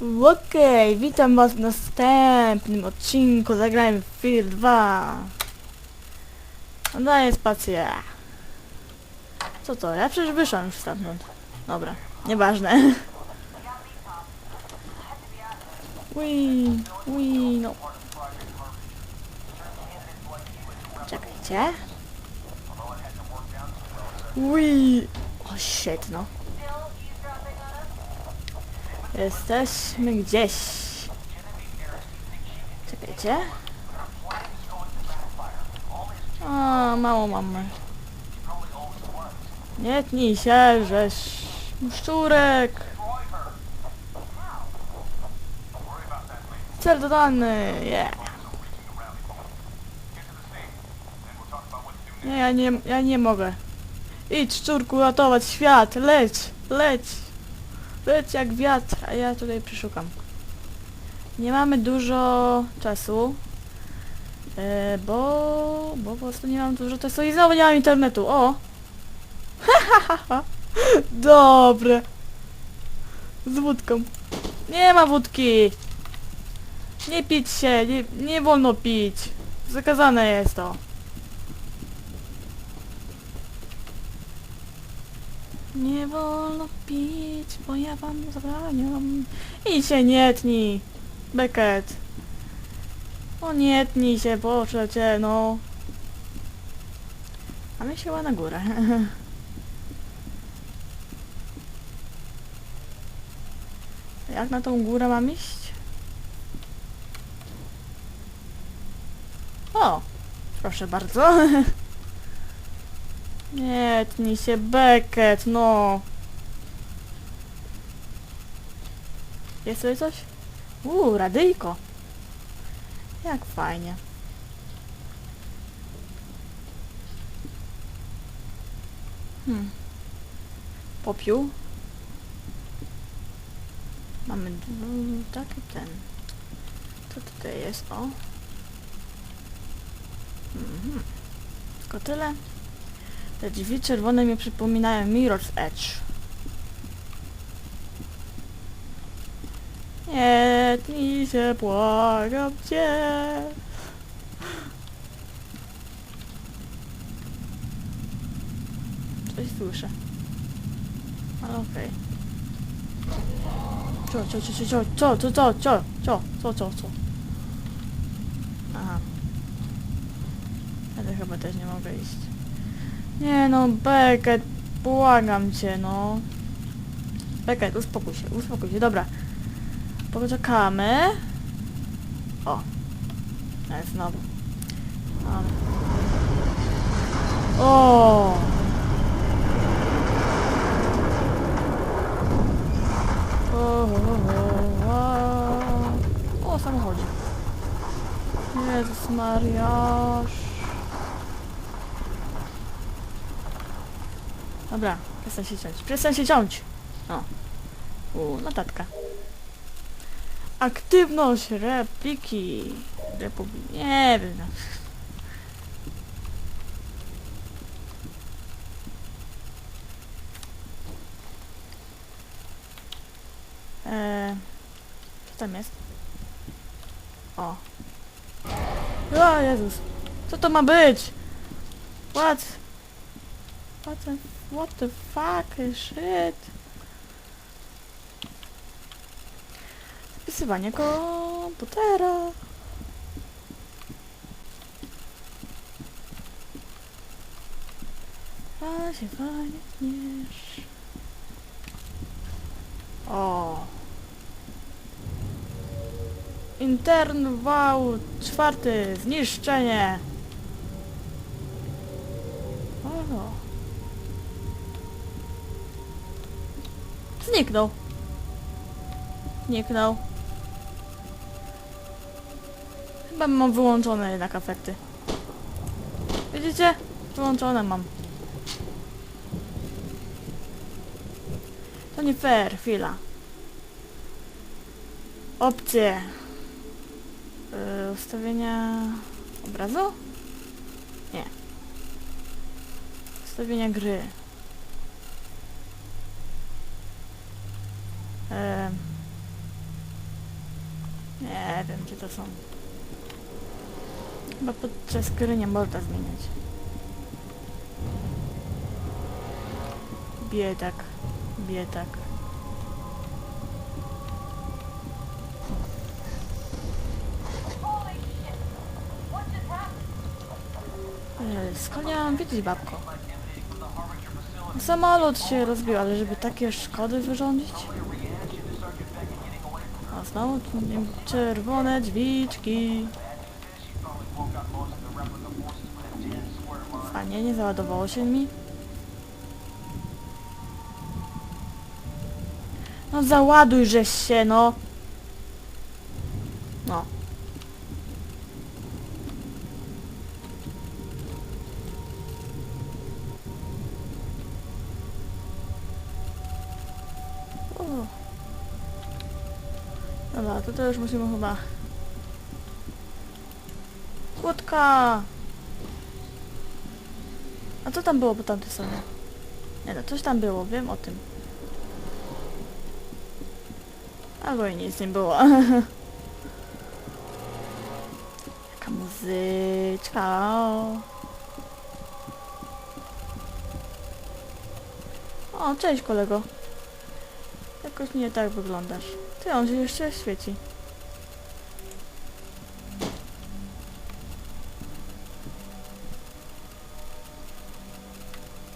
Okej, witam was w następnym odcinku. Zagrajmy w Fear 2 No Daję spację. Co to? Ja przecież wyszłam już stamtąd. Dobra, nieważne. Ui, ui, no. Czekajcie. Ui, o shit no Jesteśmy gdzieś. Czekajcie. A, mało mamy. Nie tnij się, żeś szczurek. Cel dodany, yeah. Nie, ja nie, ja nie mogę. Idź, szczurku, ratować świat, leć, leć. Leć jak wiatr, a ja tutaj przeszukam. Nie mamy dużo czasu. E, bo, bo po prostu nie mam dużo czasu i znowu nie mam internetu. O! Dobre. Z wódką. Nie ma wódki. Nie pić się, nie, nie wolno pić. Zakazane jest to. Nie wolno pić, bo ja wam zabraniam. I się nie tnij, Beckett. O nie tnij się, proszę cię, no. A my się na górę. Jak na tą górę mam iść? O, proszę bardzo. Nie, tnij się Beckett, no. Jest tutaj coś? Uuu, radyjko. Jak fajnie. Hmm. Popiół. Mamy dwu- taki ten. Co tutaj jest? O. Mhm. Tylko tyle. Te drzwi czerwone mi przypominają Mirror's Edge. Nie, tnij się, błagam cię. Coś słyszę. Ale okej. Co, co, co, co, co, co, co, co, co, co, co, co. Aha. To chyba też nie mogę iść. Nie no, Beckett, błagam cię, no. Beckett, uspokój się, uspokój się, dobra. Poczekamy. O. Jest znowu. Mamy. O. O, o, o, o. o samochodzie. Jezus Mariasz. Dobra, przestań się ciąć. Przestań się ciąć! O. U, notatka. Aktywność repliki. Republiki. Nie wiem. no. Eee, co tam jest? O. O Jezus. Co to ma być? What? What what the fuck shit? Wpisywanie komputera. A się fajnie tniesz. O. Intern wał czwarty. Zniszczenie. O. Zniknął. Zniknął. Chyba mam wyłączone jednak efekty. Widzicie? Wyłączone mam. To nie fair, chwila. Opcje. Yy, ustawienia obrazu? Nie. Ustawienia gry. Yy, Nie wiem, gdzie to są. Chyba podczas gry nie można zmieniać. Biedak. Biedak. Ej, Skąd ja mam babko? Samolot się rozbił, ale żeby takie szkody wyrządzić? A znowu czerwone drzwiczki. Fajnie, nie załadowało się mi. No załaduj żeś się. No. To, to już musimy chyba... Łódka! A co tam było po tamtej stronie? Nie no, coś tam było, wiem o tym. Albo i nic nie było. Jaka muzyczka. O, cześć kolego. Jakoś nie tak wyglądasz. Ty, on się jeszcze świeci.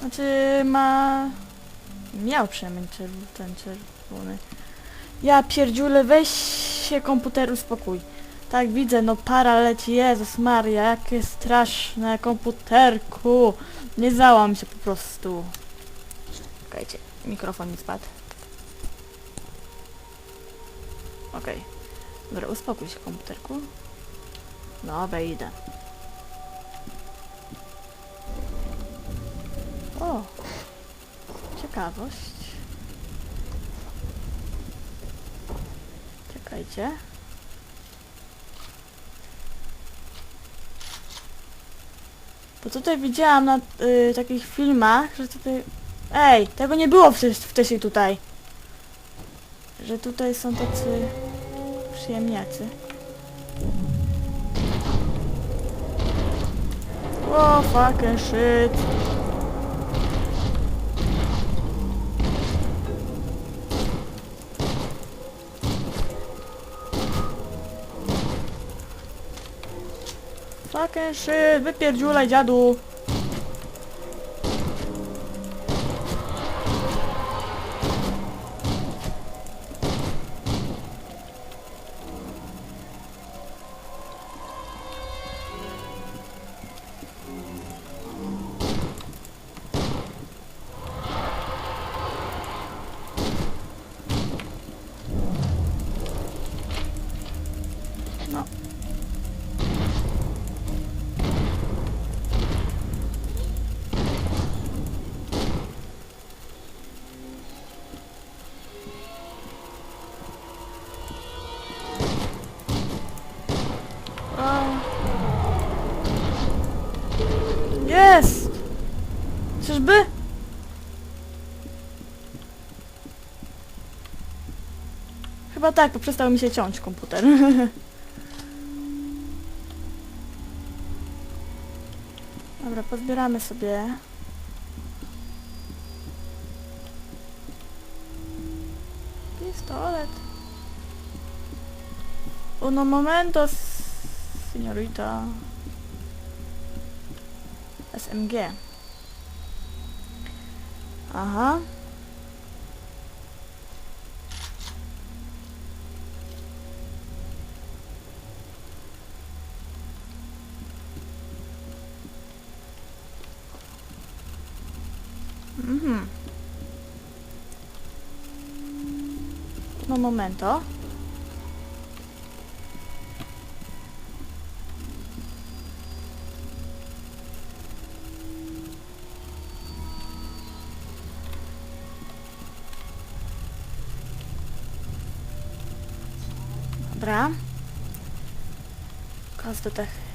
Znaczy ma... Miał przynajmniej ten czerwony. Ja pierdziule, weź się komputer uspokój. Tak widzę, no para leci, Jezus Maria, jakie straszne komputerku. Nie załam się po prostu. Czekajcie, mikrofon mi spadł. Okej. Dobra, uspokój się komputerku. Dobra, idę. O! Ciekawość. Czekajcie. Bo tutaj widziałam na y, takich filmach, że tutaj... Ej, tego nie było wcześ- wcześniej tutaj. Że tutaj są tacy przyjemniacy. O, fucking shit. Fucking shit, wypierdziulaj dziadu. No. Jest! Czyżby? Chyba tak, bo przestał mi się ciąć komputer. pozbieramy sobie. Pistolet. Uno momento, signorita. SMG. Aha. Mhm. No momento. Dobra. Kos do tych.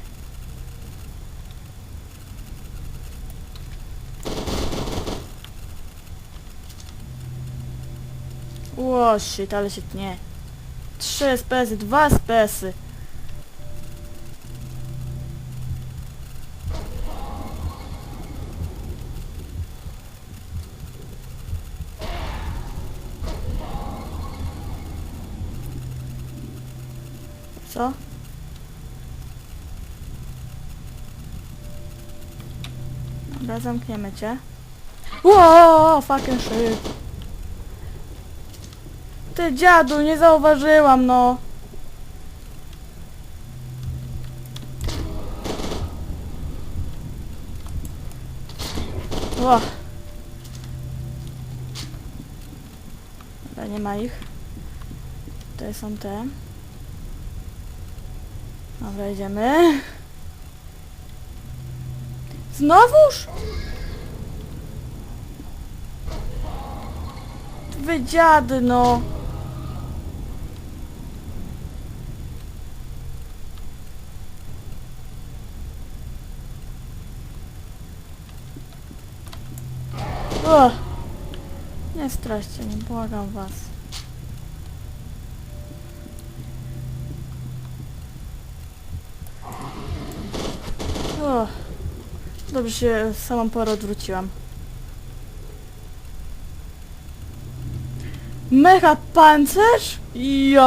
Ło, shit, ale się tnie. Trzy SPS-y, dwa SPS-y. Co? Dobra, zamkniemy cię. Ło, fucking shit. Ty dziadu, nie zauważyłam, no. Ło. Dobra, nie ma ich. Tutaj są te. Dobra, idziemy. Znowuż? Wy dziady, no. O! Nie straćcie mnie, błagam was. O! Dobrze się samą porę odwróciłam. Mecha pancerz? Ja